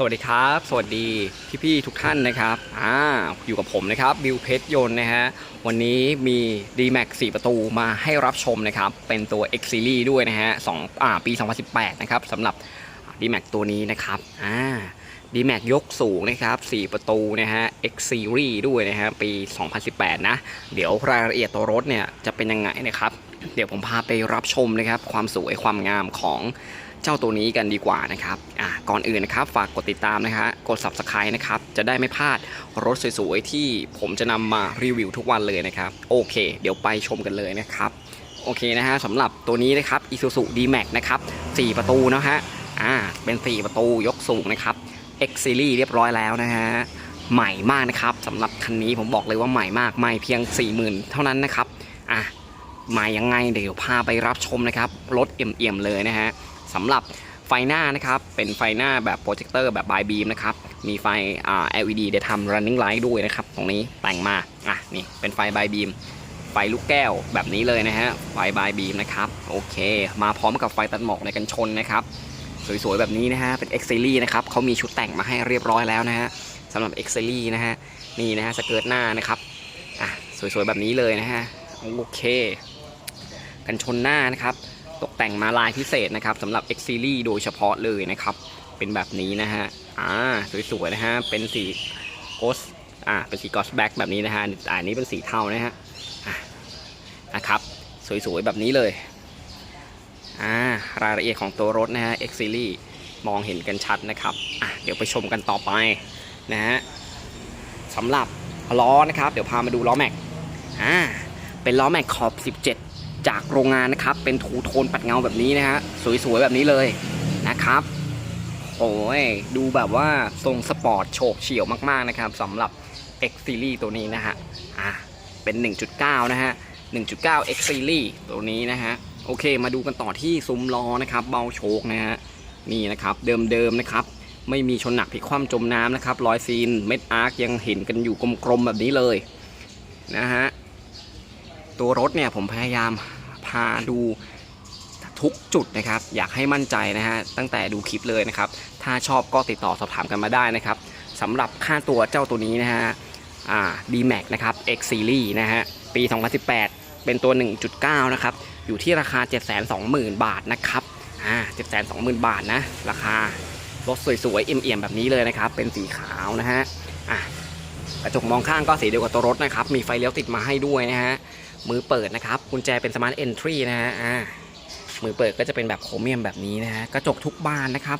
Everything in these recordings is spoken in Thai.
สวัสดีครับ สวัสดีพี่ๆทุกท่านนะครับอ่าอยู่กับผมนะครับบิวเพชรยนต์นะฮะวันนี้มี D-Max 4 ประตูมาให้รับชมนะครับเป็นตัว X Series ด้วยนะฮะสองอ่าปี 2018 นะครับสำหรับ D-Max ตัวนี้นะครับอ่า D-Max ยกสูงนะครับ 4 ประตูนะฮะ X Series ด้วยนะฮะปี 2018 นะ เดี๋ยวรายละเอียดตัวรถเนี่ยจะเป็นยังไงนะครับ เดี๋ยวผมพาไปรับชมนะครับ ความสวยความงามของเจ้าตัวนี้กันดีกว่านะครับอะก่อนอื่นนะครับ ฝากกดติดตามนะฮะกด subscribe นะครับ จะได้ไม่พลาดรถสวยๆ ที่ผมจะนำมารีวิวทุกวันเลยนะครับ โอเค เดี๋ยวไปชมกันเลยนะครับ โอเคนะฮะสำหรับตัวนี้นะครับ Isuzu D-Max นะครับ 4 ประตูนะฮะอ่าเป็น 4 ประตูยกสูงนะครับ X Series เรียบร้อยแล้วนะฮะใหม่มากนะครับสำหรับคันนี้ผมบอกเลยว่าใหม่มากใหม่เพียง 40,000 เท่านั้นนะครับอะ ม่ยังไงเดี๋ยวพาไปรับชมนะครับรถเอี่ยมๆเลยนะฮะสำหรับไฟหน้านะครับเป็นไฟหน้าแบบโปรเจคเตอร์แบบบายบีมนะครับมีไฟ LED ได้ทำ running light ด้วยนะครับตรงนี้แต่งมาอะนี่เป็นไฟบายบีมไฟลูกแก้วแบบนี้เลยนะฮะไฟบายบีมนะครับโอเค มาพร้อมกับไฟตัดหมอกในกันชนนะครับสวยๆแบบนี้นะฮะเป็น X Series นะครับเขามีชุดแต่งมาให้เรียบร้อยแล้วนะฮะสำหรับ X Series นะฮะนี่นะฮะสเกิร์ตหน้านะครับอะสวยๆแบบนี้เลยนะฮะโอเค กันชนหน้านะครับ ตกแต่งมาลายพิเศษนะครับสำหรับ X Series โดยเฉพาะเลยนะครับ เป็นแบบนี้นะฮะอ่าสวยๆนะฮะเป็นสีโกสอ่าเป็นสีกอสแบ็กแบบนี้นะฮะอ่าอันนี้เป็นสีเทานะฮะอะนะครับสวยๆแบบนี้เลยอ่ารายละเอียดของตัวรถนะฮะ X Series มองเห็นกันชัดนะครับอะเดี๋ยวไปชมกันต่อไปนะฮะสำหรับล้อนะครับ เดี๋ยวพามาดูล้อแม็กอ่าเป็นล้อแม็กขอบ 17 จากโรงงานนะครับ เป็นทูโทนปัดเงาแบบนี้นะฮะ สวยๆแบบนี้เลยนะครับ โอ้ย ดูแบบว่าทรงสปอร์ตโฉบเฉี่ยวมากๆนะครับสำหรับ X Series ตัวนี้นะฮะ อ่าเป็น 1.9 นะฮะ 1.9 X Series ตัวนี้นะฮะ โอเค มาดูกันต่อที่ซุ้มล้อนะครับ เบาโชคนะฮะ นี่นะครับ เดิมๆนะครับ ไม่มีชนหนักพลิกคว่ำจมน้ำนะครับ รอยซีน เม็ดอาร์คยังเห็นกันอยู่กลมๆแบบนี้เลยนะฮะตัวรถเนี่ยผมพยายาม พาดูทุกจุดนะครับ อยากให้มั่นใจนะฮะตั้งแต่ดูคลิปเลยนะครับ ถ้าชอบก็ติดต่อสอบถามกันมาได้นะครับสำหรับค่าตัวเจ้าตัวนี้นะฮะอ่า D-Max นะครับ X Series นะฮะปี 2018 เป็นตัว 1.9 นะครับ อยู่ที่ราคา 720,000 บาทนะครับอ่า720,000 บาทนะ ราคารถสวยๆ เอี่ยมๆ แบบนี้เลยนะครับ เป็นสีขาวนะฮะอะ กระจกมองข้างก็สีเดียวกับตัวรถนะครับ มีไฟเลี้ยวติดมาให้ด้วยนะฮะ มือเปิดนะครับกุญแจเป็นสมาร์ทเอนทรีนะฮะ อ่า มือเปิดก็จะเป็นแบบโครเมียมแบบนี้นะฮะ กระจกทุกบานนะครับ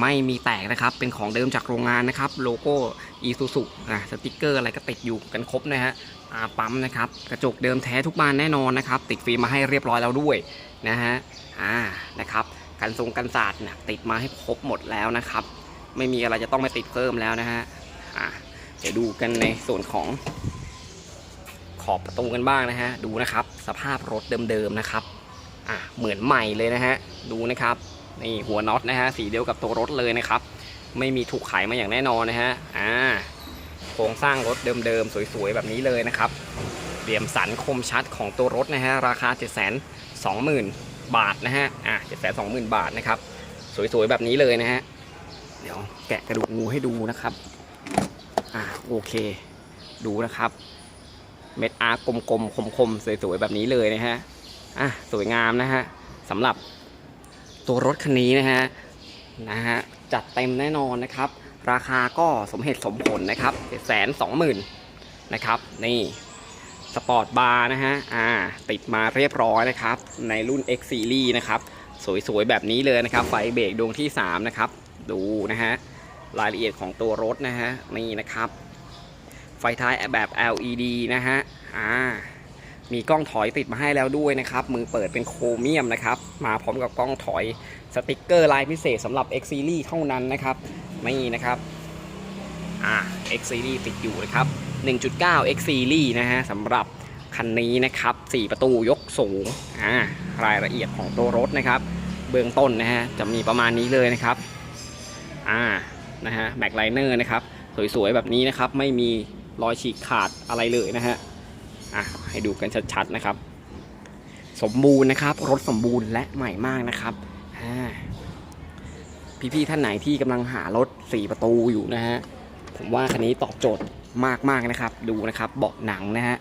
ไม่มีแตกนะครับ เป็นของเดิมจากโรงงานนะครับ โลโก้อีซูซุอะสติกเกอร์อะไรก็ติดอยู่กันครบนะฮะอ่าปั๊มนะครับ กระจกเดิมแท้ทุกบานแน่นอนนะครับ ติดฟิล์มมาให้เรียบร้อยแล้วด้วยนะฮะ อ่า นะครับ กันทรงกันศาสตร์เนี่ยติดมาให้ครบหมดแล้วนะครับ ไม่มีอะไรจะต้องไปติดเพิ่มแล้วนะฮะ อ่า เดี๋ยวดูกันในส่วนของขอบประตูกันบ้างนะฮะ ดูนะครับ สภาพรถเดิมๆนะครับ อะเหมือนใหม่เลยนะฮะ ดูนะครับ นี่หัวน็อตนะฮะ สีเดียวกับตัวรถเลยนะครับ ไม่มีถูกขายมาอย่างแน่นอนนะฮะ อ่า โครงสร้างรถเดิมๆ สวยๆ แบบนี้เลยนะครับ เหลี่ยมสันคมชัดของตัวรถนะฮะ ราคา 7 2 0 0 0 0 บาทนะฮะ อะ7 2 0 0 0 0 บาทนะครับ สวยๆ แบบนี้เลยนะฮะ เดี๋ยวแกะกระดูกงูให้ดูนะครับ อ่าโอเค ดูนะครับ เม็ดอาร์กลมๆคมๆสวยๆแบบนี้เลยนะฮะอะสวยงามนะฮะสำหรับตัวรถคันนี้นะฮะนะฮะจัดเต็มแน่นอนนะครับ ราคาก็สมเหตุสมผลนะครับ7 2 0 0 0 0นะครับนี่สปอร์ตบาร์นะฮะอ่าติดมาเรียบร้อยนะครับ ในรุ่น X Series นะครับ สวยๆ แบบนี้เลยนะครับ ไฟเบรกดวงที่ 3 นะครับ ดูนะฮะ รายละเอียดของตัวรถนะฮะนี่นะครับ ไฟท้ายแบบ LED นะฮะอ่ามีกล้องถอยติดมาให้แล้วด้วยนะครับ มือเปิดเป็นโครเมียมนะครับ มาพร้อมกับกล้องถอยสติกเกอร์ลายพิเศษสำหรับ X Series เท่านั้นนะครับนี่นะครับอ่า X Series ติดอยู่นะครับ 1.9 X Series นะฮะสำหรับคันนี้นะครับ 4 ประตูยกสูงอ่ารายละเอียดของตัวรถนะครับ เบื้องต้นนะฮะจะมีประมาณนี้เลยนะครับอ่า นะฮะแบ็คไลเนอร์นะครับสวยๆแบบนี้นะครับไม่มีรอยฉีกขาดอะไรเลยนะฮะอะให้ดูกันชัดๆนะครับ สมบูรณ์นะครับ รถสมบูรณ์และใหม่มากนะครับอ่าพี่ๆท่านไหนที่กำลังหารถ4ประตูอยู่นะฮะผมว่าคันนี้ตอบโจทย์มากๆนะครับ ดูนะครับเบาะหนังนะฮะ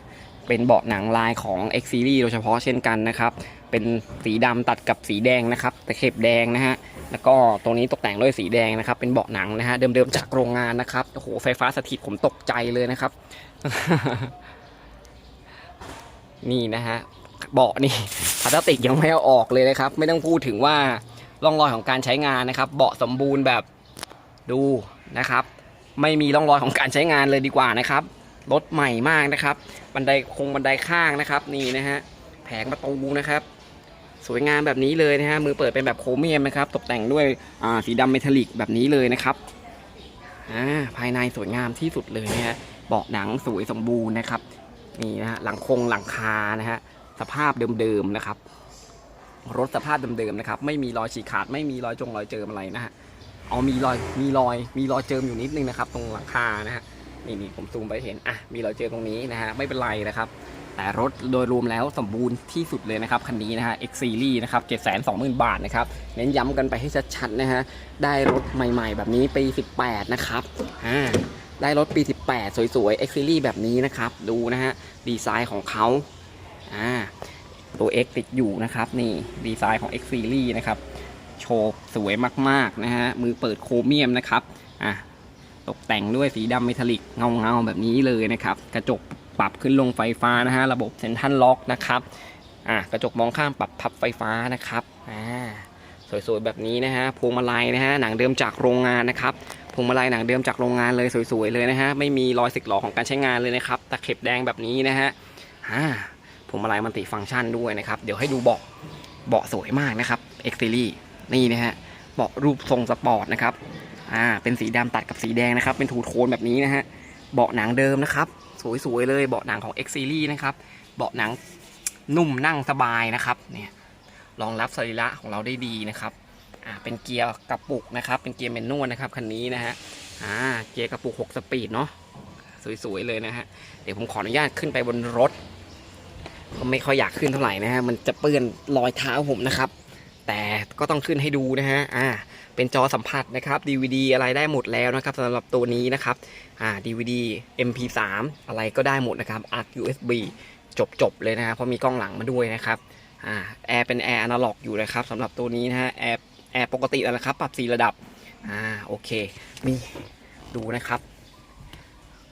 เป็นเบาะหนังลายของ X Series โดยเฉพาะเช่นกันนะครับ เป็นสีดำตัดกับสีแดงนะครับตะเข็บแดงนะฮะ แล้วก็ตรงนี้ตกแต่งด้วยสีแดงนะครับ เป็นเบาะหนังนะฮะเดิมๆจากโรงงานนะครับโอ้โหไฟฟ้าสถิตผมตกใจเลยนะครับ นี่นะฮะเบาะนี่พลาสติกยังไม่เอาออกเลยนะครับ ไม่ต้องพูดถึงว่าร่องรอยของการใช้งานนะครับ เบาะสมบูรณ์แบบดูนะครับ ไม่มีร่องรอยของการใช้งานเลยดีกว่านะครับรถใหม่มากนะครับ บันไดคงบันไดข้างนะครับ นี่นะฮะแผงประตูนะครับ สวยงามแบบนี้เลยนะฮะมือเปิดเป็นแบบโครเมียมนะครับ ตกแต่งด้วยสีดำเมทัลลิกแบบนี้เลยนะครับอ่าภายในสวยงามที่สุดเลยนะฮะเบาะหนังสวยสมบูรณ์นะครับนี่นะฮะหลังคงหลังคานะฮะสภาพเดิมๆนะครับ รถสภาพเดิมๆนะครับ ไม่มีรอยฉีกขาด ไม่มีรอยจงรอยเจิมอะไรนะฮะเอามีรอยมีรอย มีรอยเจิมอยู่นิดนึงนะครับ ตรงหลังคานะฮะนี่นี่ผมซูมไปเห็นอะมีรอยเจิมตรงนี้นะฮะไม่เป็นไรนะครับ แต่รถโดยรวมแล้วสมบูรณ์ที่สุดเลยนะครับ คันนี้นะฮะ X Series นะครับ720,000 บาทนะครับ เน้นย้ำกันไปให้ชัดๆนะฮะ ได้รถใหม่ๆ แบบนี้ปี 18 นะครับอ่าได้รถปี 18 สวยๆ X Series แบบนี้นะครับ ดูนะฮะ ดีไซน์ของเขาอ่าตัว X ติดอยู่นะครับ นี่ดีไซน์ของ X Series นะครับ โชว์สวยมากๆนะฮะ มือเปิดโครเมียมนะครับอะตกแต่งด้วยสีดำเมทัลลิกเงาเงาๆแบบนี้เลยนะครับ กระจก ปรับขึ้นลงไฟฟ้านะฮะระบบเซนทันล็อกนะครับอะกระจกมองข้างปรับพับไฟฟ้านะครับอ่าสวยๆแบบนี้นะฮะพวงมาลัยนะฮะหนังเดิมจากโรงงานนะครับพวงมาลัยหนังเดิมจากโรงงานเลยสวยๆเลยนะฮะไม่มีรอยสึกหรอของการใช้งานเลยนะครับตะเข็บแดงแบบนี้นะฮะอ่าพวงมาลัยมันติฟังก์ชันด้วยนะครับเดี๋ยวให้ดูเบาะเบาะสวยมากนะครับ X Series นี่นะฮะเบาะรูปทรงสปอร์ตนะครับอ่าเป็นสีดำตัดกับสีแดงนะครับ เป็นทูโทนแบบนี้นะฮะเบาะหนังเดิมนะครับ สวยๆเลยเบาะหนังของ X Series นะครับ เบาะหนังนุ่มนั่งสบายนะครับเนี่ยรองรับสรีระของเราได้ดีนะครับอ่าเป็นเกียร์กระปุกนะครับ เป็นเกียร์แมนนวลนะครับคันนี้นะฮะอ่าเกียร์กระปุก 6 สปีดเนาะสวยๆเลยนะฮะเดี๋ยวผมขออนุญาตขึ้นไปบนรถก็ไม่ค่อยอยากขึ้นเท่าไหร่นะฮะมันจะเปื้อนรอยเท้าผมนะครับ แต่ก็ต้องขึ้นให้ดูนะฮะอ่า เป็นจอสัมผัสนะครับ DVD อะไรได้หมดแล้วนะครับสำหรับตัวนี้นะครับอ่า DVD MP3 อะไรก็ได้หมดนะครับ ARC USB จบจบๆเลยนะครับเพราะมีกล้องหลังมาด้วยนะครับอ่าแอร์เป็นแอร์อนาล็อกอยู่นะครับสำหรับตัวนี้นะฮะแอร์แอร์ปกติแล้วนะครับ ปรับสีระดับอ่าโอเค มีดูนะครับ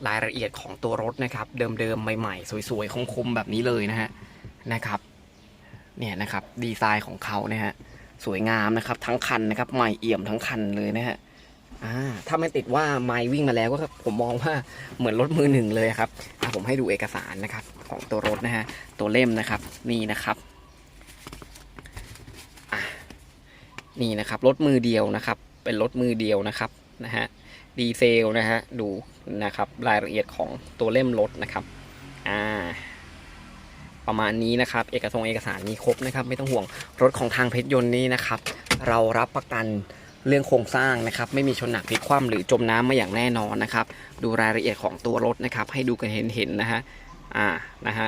รายละเอียดของตัวรถนะครับ เดิมๆใหม่ๆ สวยๆคมๆแบบนี้เลยนะฮะนะครับ เนี่ยนะครับดีไซน์ของเขานะฮะ สวยงามนะครับ ทั้งคันนะครับใหม่เอี่ยมทั้งคันเลยนะฮะอ่าถ้าไม่ติดว่าไมล์วิ่งมาแล้วก็ผมมองว่าเหมือนรถมือหนึ่งเลยครับผมให้ดูเอกสารนะครับ ของตัวรถนะฮะตัวเล่มนะครับ นี่นะครับนี่นะครับรถมือเดียวนะครับ เป็นรถมือเดียวนะครับนะฮะดีเซลนะฮะดูนะครับรายละเอียดของตัวเล่มรถนะครับอ่า ประมาณนี้นะครับ เอกสารเอกสารมีครบนะครับ ไม่ต้องห่วงรถของทางเพชรยนต์นี่นะครับ เรารับประกันเรื่องโครงสร้างนะครับ ไม่มีชนหนักพลิกคว่ำหรือจมน้ำมาอย่างแน่นอนนะครับ ดูรายละเอียดของตัวรถนะครับ ให้ดูกันเห็นๆนะฮะอ่านะฮะ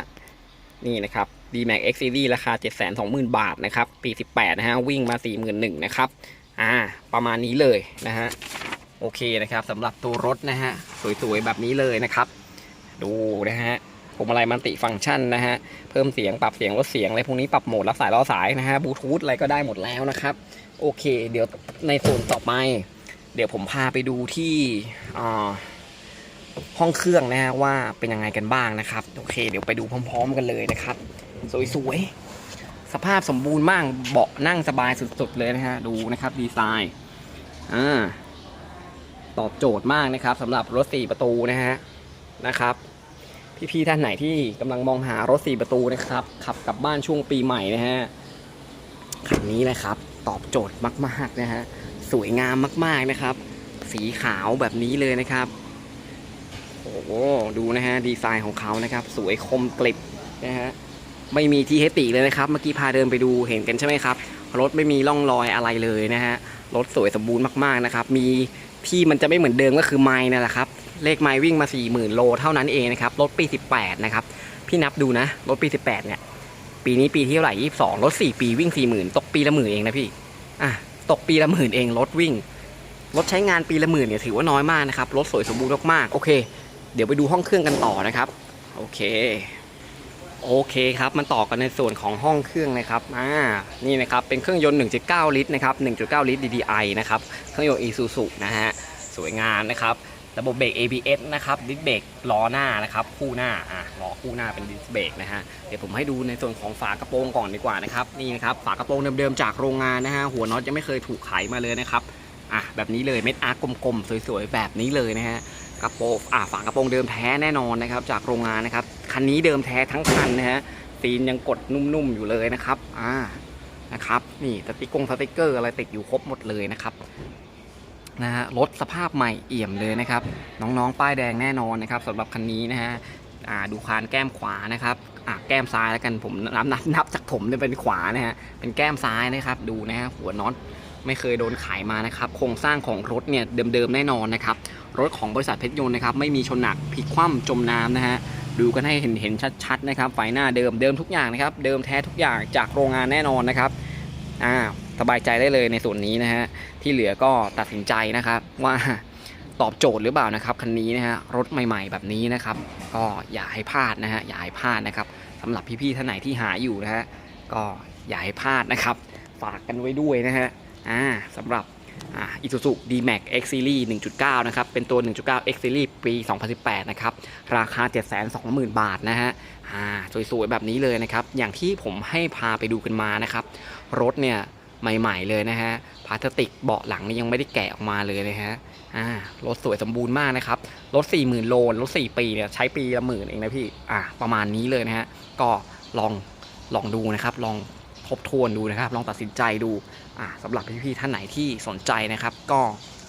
นี่นะครับ D-Max X Series ราคา 720,000 บาทนะครับ ปี 18 นะฮะ วิ่งมา 41,000นะครับอ่าประมาณนี้เลยนะฮะโอเคนะครับสำหรับตัวรถนะฮะสวยๆแบบนี้เลยนะครับ ดูนะฮะ พวงมาลัยมันติฟังก์ชันนะฮะ เพิ่มเสียงปรับเสียงลดเสียงอะไรพวกนี้ปรับโหมดรับสายรอสายนะฮะบลูทูธอะไรก็ได้หมดแล้วนะครับ โอเค เดี๋ยวในส่วนต่อไป เดี๋ยวผมพาไปดูที่อ่าห้องเครื่องนะฮะว่าเป็นยังไงกันบ้างนะครับ โอเค เดี๋ยวไปดูพร้อม ๆ กันเลยนะครับ สวยๆสภาพสมบูรณ์มากเบาะนั่งสบายสุดๆเลยนะฮะดูนะครับดีไซน์อ่าตอบโจทย์มากนะครับสำหรับรถ4ประตูนะฮะนะครับ พี่ๆท่านไหนที่กำลังมองหารถ4ประตูนะครับ ขับกลับบ้านช่วงปีใหม่นะฮะคันนี้แหละครับ ตอบโจทย์มากๆนะฮะสวยงามมากๆนะครับ สีขาวแบบนี้เลยนะครับโอ้โหดูนะฮะดีไซน์ของเขานะครับ สวยคมกริบนะฮะไม่มีที่ให้ติเลยนะครับเมื่อกี้พาเดินไปดูเห็นกันใช่ไหมครับรถไม่มีร่องรอยอะไรเลยนะฮะรถสวยสมบูรณ์มากๆนะครับ มีที่มันจะไม่เหมือนเดิมก็คือไมล์นั่นแหละครับ เลขไมล์วิ่งมา 40,000 โลเท่านั้นเองนะครับ รถปี 18 นะครับ พี่นับดูนะ รถปี 18 เนี่ย ปีนี้ปีที่เท่าไหร่ 22 รถ 4 ปีวิ่ง 40,000 ตกปีละหมื่นเองนะพี่ อะ ตกปีละหมื่นเอง รถวิ่ง รถใช้งานปีละหมื่นเนี่ยถือว่าน้อยมากนะครับ รถสวยสมบูรณ์มากๆ โอเค เดี๋ยวไปดูห้องเครื่องกันต่อนะครับ โอเค โอเคครับ มันต่อกันในส่วนของห้องเครื่องนะครับ อ่า นี่นะครับ เป็นเครื่องยนต์ 1.9 ลิตรนะครับ 1.9 ลิตร DDI นะครับ เครื่องยนต์ Isuzu นะฮะ สวยงามนะครับ ระบบเบรก ABS นะครับดิสเบรกล้อหน้านะครับคู่หน้าอะล้อคู่หน้าเป็นดิสเบรกนะฮะเดี๋ยวผมให้ดูในส่วนของฝากระโปรงก่อนดีกว่านะครับนี่นะครับฝากระโปรงเดิมๆจากโรงงานนะฮะหัวน็อตยังไม่เคยถูกไขมาเลยนะครับอะแบบนี้เลยเม็ดอาร์กกลมๆสวยๆแบบนี้เลยนะฮะกระโปรงอ่าฝากระโปรงเดิมแท้แน่นอนนะครับจากโรงงานนะครับคันนี้เดิมแท้ทั้งคันนะฮะซีนยังกดนุ่มๆอยู่เลยนะครับอ่านะครับนี่สติกงสติกเกอร์อะไรติดอยู่ครบหมดเลยนะครับ นะฮะรถสภาพใหม่เอี่ยมเลยนะครับ น้องๆ ป้ายแดงแน่นอนนะครับสำหรับคันนี้นะฮะดูคานแก้มขวานะครับแก้มซ้ายแล้วกันผมนับนับนับจากผมเนี่ยเป็นขวานะฮะเป็นแก้มซ้ายนะครับดูนะฮะหัวน็อตไม่เคยโดนไขมานะครับโครงสร้างของรถเนี่ยเดิมๆแน่นอนนะครับรถของบริษัทเพชรยนต์นะครับไม่มีชนหนักพลิกคว่ำจมน้ำนะฮะดูกันให้เห็นเห็นชัดๆนะครับไฟหน้าเดิมเดิมทุกอย่างนะครับเดิมแท้ทุกอย่างจากโรงงานแน่นอนนะครับอ่า สบายใจได้เลยในส่วนนี้นะฮะที่เหลือก็ตัดสินใจนะครับว่าตอบโจทย์หรือเปล่านะครับคันนี้นะฮะรถใหม่ ๆ แบบนี้นะครับ ก็อย่าให้พลาดนะฮะอย่าให้พลาดนะครับสำหรับพี่ๆท่านไหนที่หาอยู่นะฮะก็อย่าให้พลาดนะครับ ฝากกันไว้ด้วยนะฮะอ่าสำหรับอ่า Isuzu D-Max X Series 1.9 นะครับ เป็นตัว 1.9 X Series ปี 2018 นะครับ ราคา 720,000 บาทนะฮะอ่าสวยๆ แบบนี้เลยนะครับ อย่างที่ผมให้พาไปดูกันมานะครับ รถเนี่ย ใหม่ ๆ เลยนะฮะพลาสติกเบาะหลังนี่ยังไม่ได้แกะออกมาเลยนะฮะอ่ารถสวยสมบูรณ์มากนะครับรถ40,000โลรถ4ปีเนี่ยใช้ปีละหมื่นเองนะพี่อ่าประมาณนี้เลยนะฮะก็ลองลองดูนะครับ ลองทบทวนดูนะครับ ลองตัดสินใจดูอ่าสำหรับพี่ๆท่านไหนที่สนใจนะครับ ก็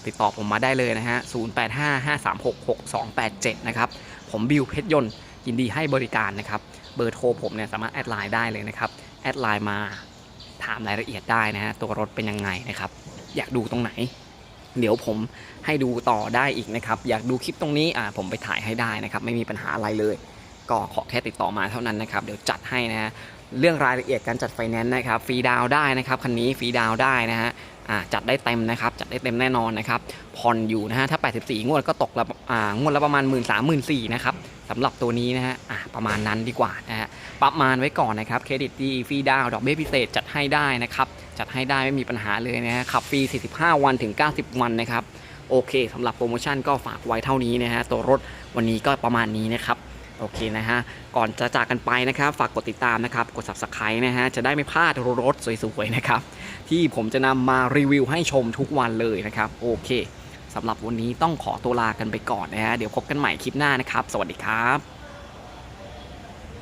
ติดต่อผมมาได้เลยนะฮะ 0855366287 นะครับ ผมบิวเพชรยนต์ยินดีให้บริการนะครับ เบอร์โทรผมเนี่ยสามารถแอดไลน์ได้เลยนะครับ แอดไลน์มา ถามรายละเอียดได้นะฮะตัวรถเป็นยังไงนะครับ อยากดูตรงไหน เดี๋ยวผมให้ดูต่อได้อีกนะครับ อยากดูคลิปตรงนี้อ่าผมไปถ่ายให้ได้นะครับ ไม่มีปัญหาอะไรเลย ก็ขอแค่ติดต่อมาเท่านั้นนะครับ เดี๋ยวจัดให้นะฮะเรื่องรายละเอียดการจัดไฟแนนซ์นะครับฟรีดาวได้นะครับคันนี้ฟรีดาวได้นะฮะอ่าจัดได้เต็มนะครับจัดได้เต็มแน่นอนนะครับผ่อนอยู่นะฮะถ้า 84 งวดก็ตกละอ่างวดละประมาณ 1 3 0 0 0 0 4นะครับ สำหรับตัวนี้นะฮะอ่าประมาณนั้นดีกว่านะฮะประมาณไว้ก่อนนะครับเครดิตดีฟรีดาวดอกเบี้ยพิเศษจัดให้ได้นะครับจัดให้ได้ไม่มีปัญหาเลยนะฮะขับฟรี 45 วันถึง 90 วันนะครับโอเคสำหรับโปรโมชั่นก็ฝากไว้เท่านี้นะฮะตัวรถวันนี้ก็ประมาณนี้นะครับโอเคนะฮะ ก่อนจะจากกันไปนะครับ ฝากกดติดตามนะครับ กด subscribe นะฮะ จะได้ไม่พลาดรถสวยๆนะครับ ที่ผมจะนำมารีวิวให้ชมทุกวันเลยนะครับ โอเค สำหรับวันนี้ต้องขอตัวลากันไปก่อนนะฮะเดี๋ยวพบกันใหม่คลิปหน้านะครับ สวัสดีครับ